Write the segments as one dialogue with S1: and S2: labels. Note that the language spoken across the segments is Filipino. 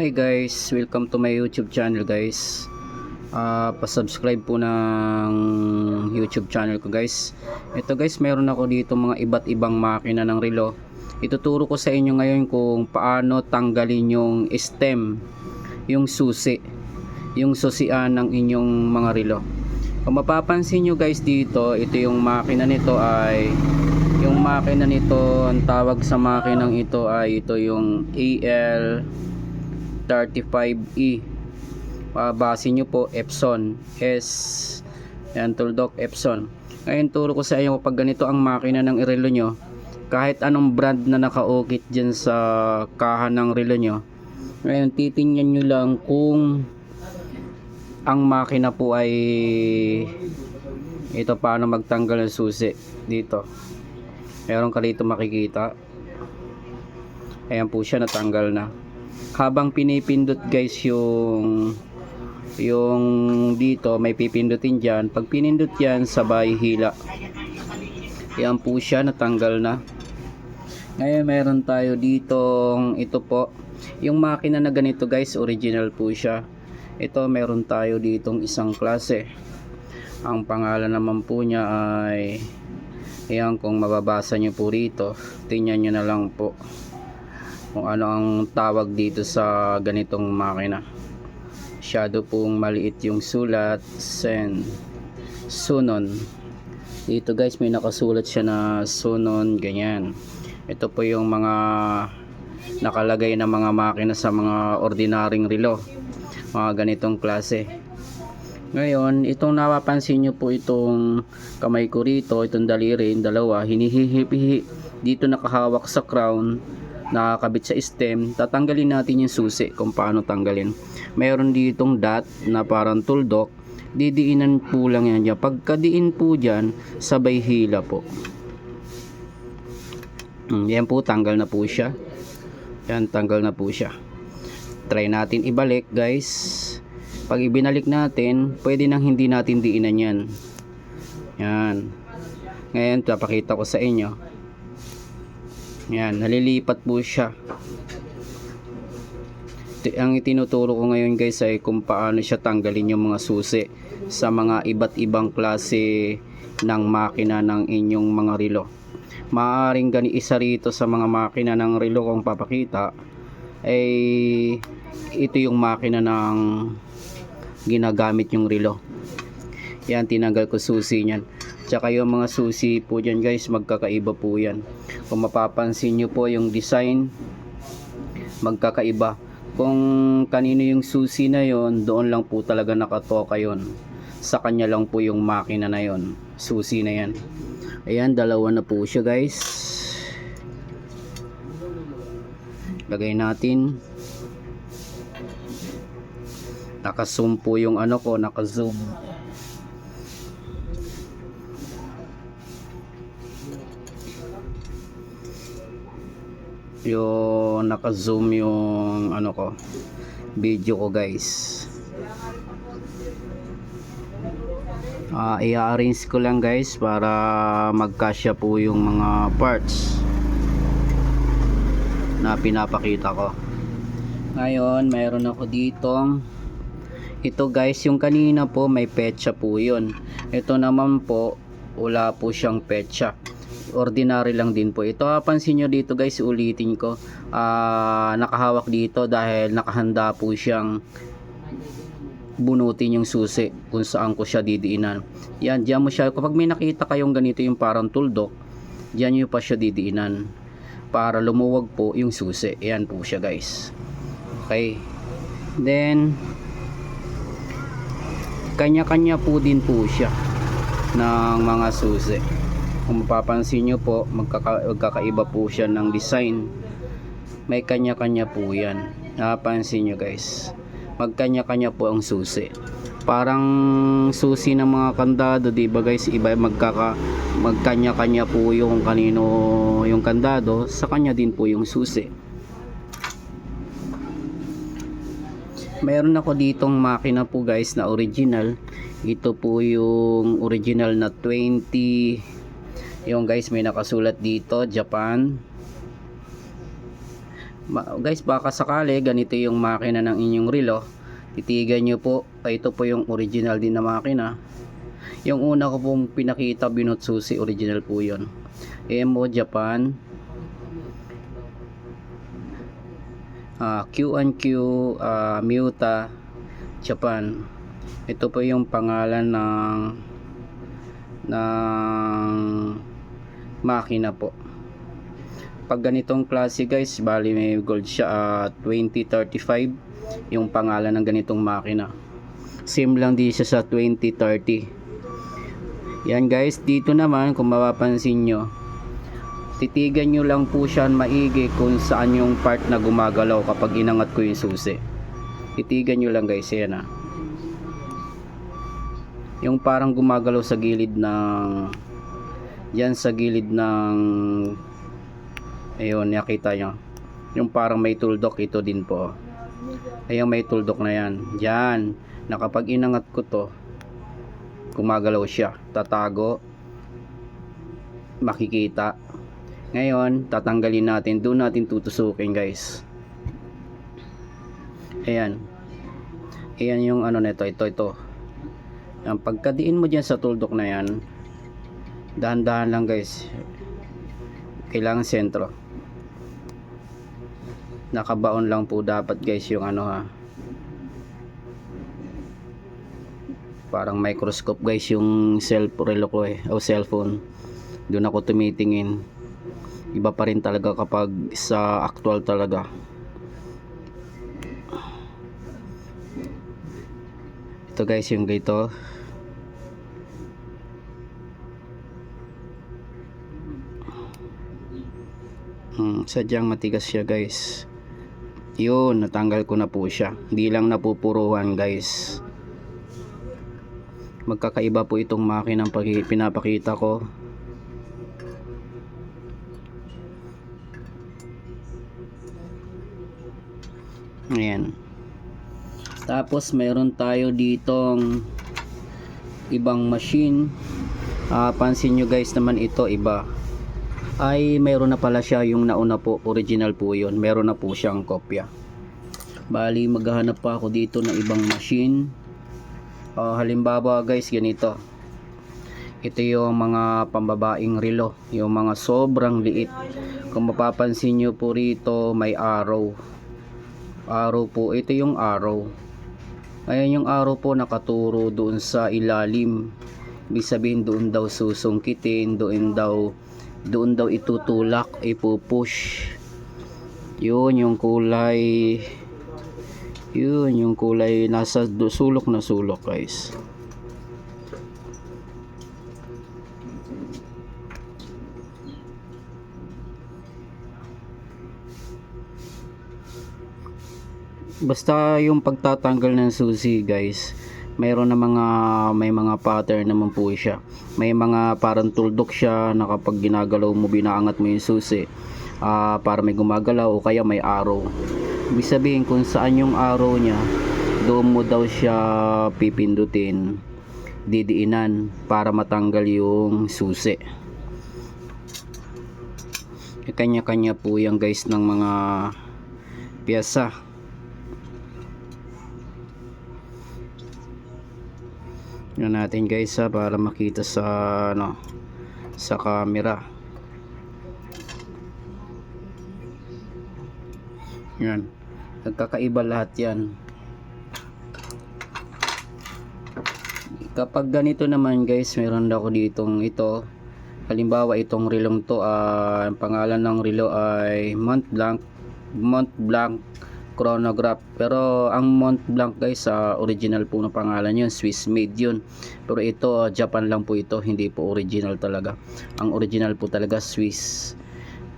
S1: Hi guys, welcome to my YouTube channel guys. Ah, pa-subscribe po ng YouTube channel ko guys. Ito guys, meron ako dito mga iba't ibang makina ng relo. Ituturo ko sa inyo ngayon kung paano tanggalin yung stem, yung susi, yung susian ng inyong mga relo. Kung mapapansin nyo guys dito, ito yung makina nito ay yung makina nito, ang tawag sa makinang ito ay ito yung AL 35E uh, base nyo po Epson. S yan Tuldok Epson. Ngayon turo ko sa inyo kapag ganito ang makina ng relo nyo kahit anong brand na nakaukit dyan sa kaha ng relo nyo ngayon titingnan nyo lang kung ang makina po ay ito paano magtanggal ng susi dito. Meron ka dito makikita. Ayan po siya natanggal na habang pinipindot guys yung yung dito may pipindutin dyan. Pag pinindot yan sabay hila. Yan po siya natanggal na. Ngayon meron tayo ditong ito po. Yung makina na ganito guys original po siya. Ito meron tayo ditong isang klase. Ang pangalan naman po niya ay yan kung mababasa nyo po rito tingnan nyo na lang po kung ano ang tawag dito sa ganitong makina. Shadow pong maliit yung sulat sen sunon. Dito guys may nakasulat siya na sunon ganyan. Ito po yung mga nakalagay na mga makina sa mga ordinaryong relo. Mga ganitong klase. Ngayon itong napapansin nyo po itong kamay ko rito itong daliri yung dalawa hinihihipihi. Dito nakahawak sa crown nakakabit sa stem, tatanggalin natin yung susi kung paano tanggalin. Mayroon ditong dot na parang tuldok, didiinan po lang yan dyan. Pagkadiin po dyan, sabay hila po. Hmm, Yan po, tanggal na po siya. Yan, tanggal na po siya. Try natin ibalik guys. Pag ibinalik natin, pwede nang hindi natin diinan yan. Yan. Ngayon, papakita ko sa inyo. Yan, nalilipat po siya. Ang itinuturo ko ngayon guys ay kung paano siya tanggalin yung mga susi sa mga iba't ibang klase ng makina ng inyong mga relo. Maaring gani isa rito sa mga makina ng relo kung papakita ay ito yung makina ng ginagamit yung relo. Yan, tinanggal ko susi niyan. Tsaka yung mga susi po dyan guys, magkakaiba po yan. Kung mapapansin nyo po yung design, magkakaiba. Kung kanino yung susi na yon, doon lang po talaga nakatoka yon. Sa kanya lang po yung makina na yon, susi na yan. Ayan, dalawa na po siya guys. Lagay natin. Naka-zoom po yung ano ko, naka-zoom. Yung naka-zoom yung ano ko video ko guys. Ah i-arrange ko lang guys para magkasya po yung mga parts na pinapakita ko. Ngayon mayroon ako ditong ito guys. Yung kanina po may petsa po yun. Ito naman po wala po siyang petsa ordinary lang din po. Ito pansin nyo dito guys ulitin ko. Ah, nakahawak dito dahil nakahanda po siyang bunutin yung susi kung saan ko siya didiinan. Yan diyan mo siya kapag may nakita kayong ganito yung parang tuldok diyan nyo pa siya didiinan para lumuwag po yung susi. Yan po siya guys. Okay. Then kanya-kanya po din po siya ng mga susi kung mapapansin nyo po magkaka magkakaiba po siya ng design. May kanya-kanya po yan. Napansin nyo guys. Magkanya-kanya po ang susi. Parang susi ng mga kandado di ba guys? Iba magkaka magkanya-kanya po yung kanino yung kandado. Sa kanya din po yung susi. Mayroon ako ditong makina po guys na original. Ito po yung original na 20 yung guys may nakasulat dito Japan Ma- guys, baka sakali ganito yung makina ng inyong relo. Titigan nyo po, ay ito po yung original din na makina. Yung una ko pong pinakita, Binot Susi, original po yun. EMO Japan. Ah, Q&Q, ah, Miuta, Japan. Ito po yung pangalan ng ng makina po. Pag ganitong klase guys bali may gold siya at 2035 yung pangalan ng ganitong makina. Same lang din siya sa 2030 yan guys dito naman kung mapapansin nyo titigan nyo lang po siya maigi kung saan yung part na gumagalaw kapag inangat ko yung susi. Titigan nyo lang guys yan ah yung parang gumagalaw sa gilid ng yan sa gilid ng ayun nakita nyo. Yung parang may tuldok ito din po. Ayun may tuldok na yan. Yan. Na kapag inangat ko to. Gumagalaw siya. Tatago. Makikita. Ngayon tatanggalin natin. Doon natin tutusukin guys. Ayan. Ayan yung ano nito. Ito ito ang pagkadiin mo dyan sa tuldok na yan dahan-dahan lang guys. Kailangan sentro. Nakabaon lang po dapat guys yung ano ha. Parang microscope guys yung self relo ko eh o cellphone. Doon ako tumitingin. Iba pa rin talaga kapag sa actual talaga ito guys yung dito Hmm, sadyang matigas siya guys. Yun, natanggal ko na po siya. Hindi lang napupuruhan guys. Magkakaiba po itong makinang pinapakita ko. Ayan. Tapos mayroon tayo ditong ibang machine. Ah, pansin nyo guys naman ito iba. Ay mayroon na pala siya yung nauna po original po yun. Meron na po siyang kopya. Bali maghahanap pa ako dito ng ibang machine. Ah, halimbawa guys ganito. Ito yung mga pambabaing relo yung mga sobrang liit. Kung mapapansin nyo po rito may arrow. Arrow po ito yung arrow ayan yung arrow po nakaturo doon sa ilalim. Ibig sabihin doon daw susungkitin doon daw doon daw itutulak ipupush. Yun yung kulay yun yung kulay nasa sulok na sulok guys basta yung pagtatanggal ng susi guys mayroon na mga may mga pattern naman po siya. May mga parang tuldok siya na kapag ginagalaw mo binaangat mo yung susi ah, para may gumagalaw o kaya may arrow. Ibig sabihin kung saan yung arrow niya doon mo daw siya pipindutin didiinan para matanggal yung susi. Kanya-kanya po yan guys ng mga piyasa Yun natin guys ha, para makita sa ano sa camera. Yan. Nagkakaiba lahat 'yan. Kapag ganito naman guys, meron ako ditong ito. Halimbawa itong relong to, ah, ang pangalan ng relo ay Mont Blanc Mont Blanc chronograph. Pero ang Mont Blanc guys sa original po na pangalan yun Swiss made yun. Pero ito ah, Japan lang po ito hindi po original talaga. Ang original po talaga Swiss.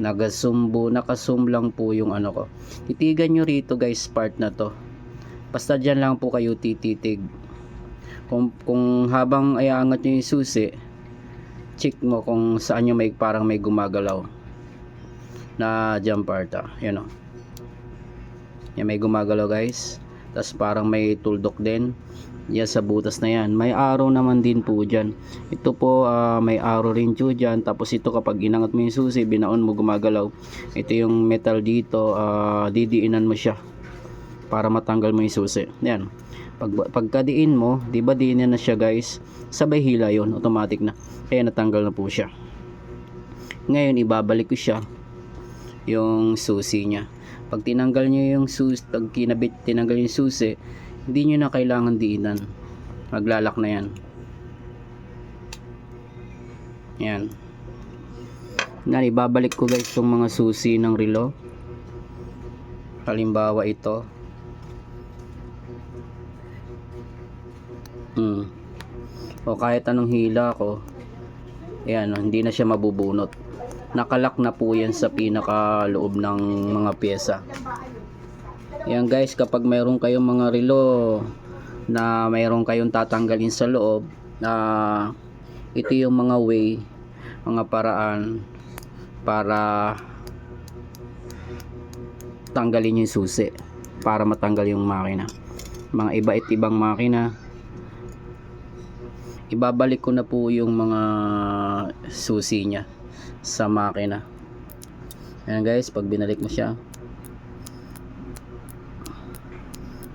S1: Nagasumbo nakasum lang po yung ano ko. Titigan nyo rito guys part na to. Basta dyan lang po kayo tititig. Kung, kung habang ayaangat nyo yung susi check mo kung saan nyo may parang may gumagalaw na jump part ah. yun o yan may gumagalaw guys. Tas parang may tuldok din. Yan sa butas na yan. May arrow naman din po dyan. Ito po ah, may arrow rin po dyan. Tapos ito kapag inangat mo yung susi binaon mo gumagalaw. Ito yung metal dito ah, didiinan mo siya para matanggal mo yung susi. Yan. Pag pagkadiin mo di ba diin na siya guys? Sabay hila yon automatic na. Kaya natanggal na po siya. Ngayon ibabalik ko siya yung susi niya pag tinanggal niyo yung susi pag kinabit tinanggal yung susi hindi niyo na kailangan diinan. Maglalak na yan. Yan. Yan ibabalik ko guys itong mga susi ng relo. Halimbawa ito. Hmm. o kahit anong hila ko yan hindi na siya mabubunot nakalak na po yan sa pinaka loob ng mga pyesa. Yan guys kapag mayroon kayong mga relo na mayroon kayong tatanggalin sa loob ah ito yung mga way mga paraan para tanggalin yung susi para matanggal yung makina. Mga iba it ibang makina. Ibabalik ko na po yung mga susi niya sa makina. Ayan guys pag binalik mo siya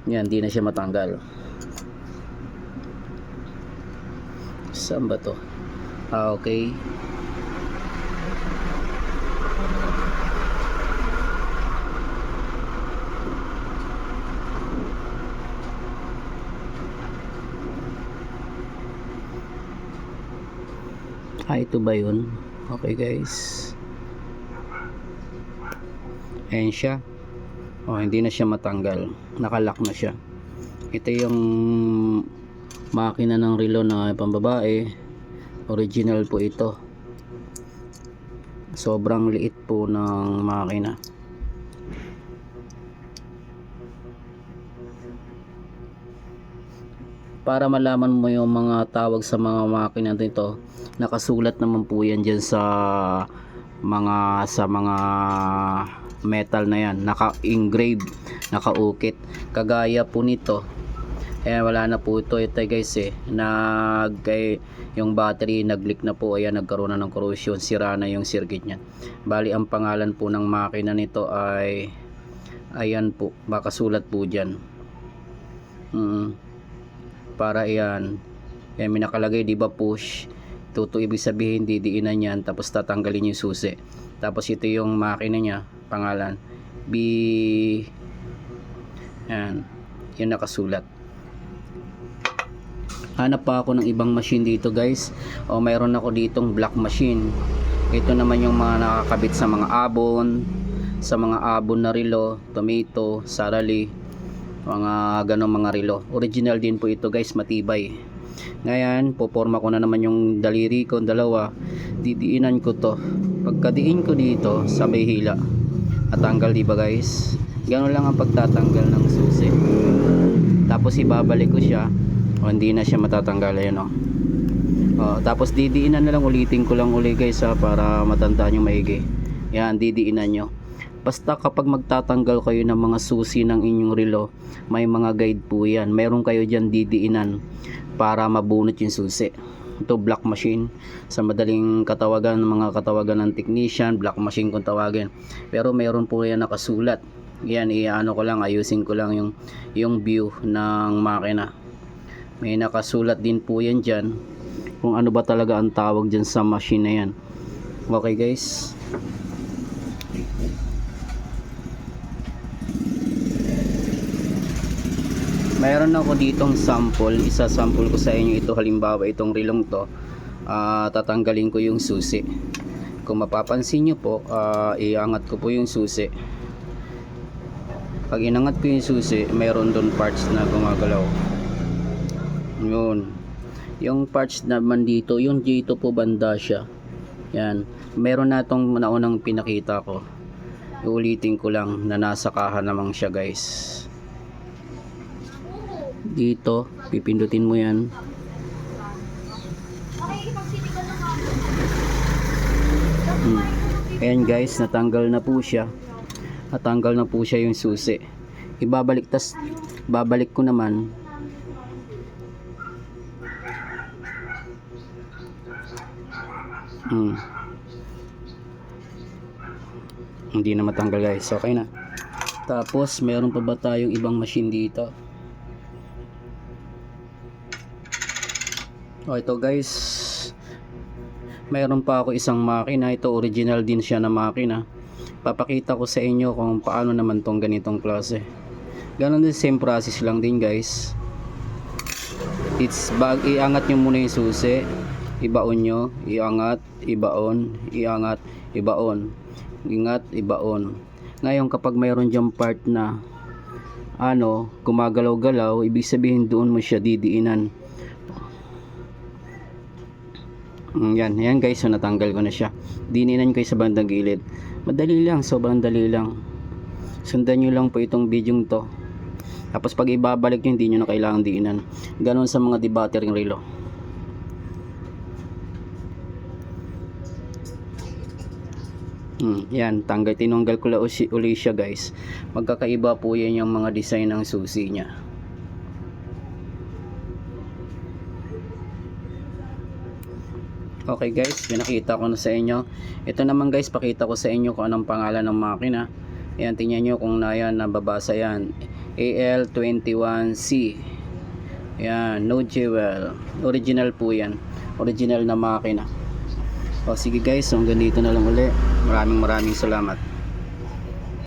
S1: yan di na siya matanggal. Saan ba to? Ah okay. Ah ito ba yun okay guys. Ayan siya. Oh hindi na siya matanggal. Nakalock na siya. Ito yung makina ng relo na pambabae. Original po ito. Sobrang liit po ng makina para malaman mo yung mga tawag sa mga makina nito nakasulat naman po yan dyan sa mga sa mga metal na yan. Naka-engrave naka-ukit. Kagaya po nito eh wala na po ito ito guys eh. Nag kay yung battery nag-leak na po. Ayan nagkaroon na ng corrosion. Sira na yung circuit niya bali ang pangalan po ng makina nito ay ayan po. Makasulat po dyan. Mm, para ayan yan may nakalagay di ba push? Tuto ibig sabihin didiinan yan tapos tatanggalin yung susi. Tapos ito yung makina niya pangalan B yan yung nakasulat. Hanap pa ako ng ibang machine dito guys. O mayroon ako ditong black machine. Ito naman yung mga nakakabit sa mga abon sa mga abon na relo tomato, sarali mga ganong mga relo. Original din po ito guys matibay. Ngayon poporma ko na naman yung daliri ko dalawa. Didiinan ko to. Pagkadiin ko dito sabay hila. At tanggal diba guys? Gano'n lang ang pagtatanggal ng susi. Tapos ibabalik ko siya. O hindi na siya matatanggal ayun o o, tapos didiinan na lang. Ulitin ko lang uli guys ha, para matandaan yung maigi. Yan didiinan nyo basta kapag magtatanggal kayo ng mga susi ng inyong relo may mga guide po yan. Meron kayo dyan didiinan para mabunot yung susi. Ito black machine. Sa madaling katawagan mga katawagan ng technician black machine kung tawagin. Pero meron po yan nakasulat. Yan iano ko lang ayusin ko lang yung yung view ng makina. May nakasulat din po yan dyan. Kung ano ba talaga ang tawag dyan sa machine na yan. Okay guys mayroon ako ditong sample. Isa sample ko sa inyo ito. Halimbawa itong rilong to. Ah, tatanggalin ko yung susi. Kung mapapansin nyo po ah, iangat ko po yung susi. Pag inangat ko yung susi mayroon doon parts na gumagalaw. Yun. Yung parts naman dito yung dito po banda siya. Yan. Meron na tong naunang pinakita ko. Uulitin ko lang na nasa kaha namang siya guys dito pipindutin mo yan. Hmm. ayan guys natanggal na po siya. Natanggal na po siya yung susi. Ibabalik tas babalik ko naman. Hmm. hindi na matanggal guys. Okay na. Tapos meron pa ba tayong ibang machine dito oh ito guys. Mayroon pa ako isang makina. Ito original din siya na makina. Papakita ko sa inyo kung paano naman tong ganitong klase. Ganun din same process lang din guys. It's bag iangat nyo muna yung susi. Ibaon nyo. Iangat ibaon. Iangat ibaon. Ingat ibaon. Ngayon kapag mayroon dyan part na ano gumagalaw-galaw ibig sabihin doon mo siya didiinan yan, yan guys, so natanggal ko na siya. Dininan ko sa bandang gilid. Madali lang, sobrang dali lang. Sundan nyo lang po itong video to. Tapos pag ibabalik nyo, hindi nyo na kailangan diinan. Ganon sa mga debattering relo. Hmm, yan, tanggal, tinanggal ko lang uli siya guys. Magkakaiba po yan yung mga design ng susi niya. Okay guys, pinakita ko na sa inyo. Ito naman guys, pakita ko sa inyo kung anong pangalan ng makina. Ayan, tingnan nyo kung na yan, nababasa yan. AL21C. Ayan, no jewel. Original po yan. Original na makina. O sige guys, hanggang dito na lang uli. Maraming maraming salamat.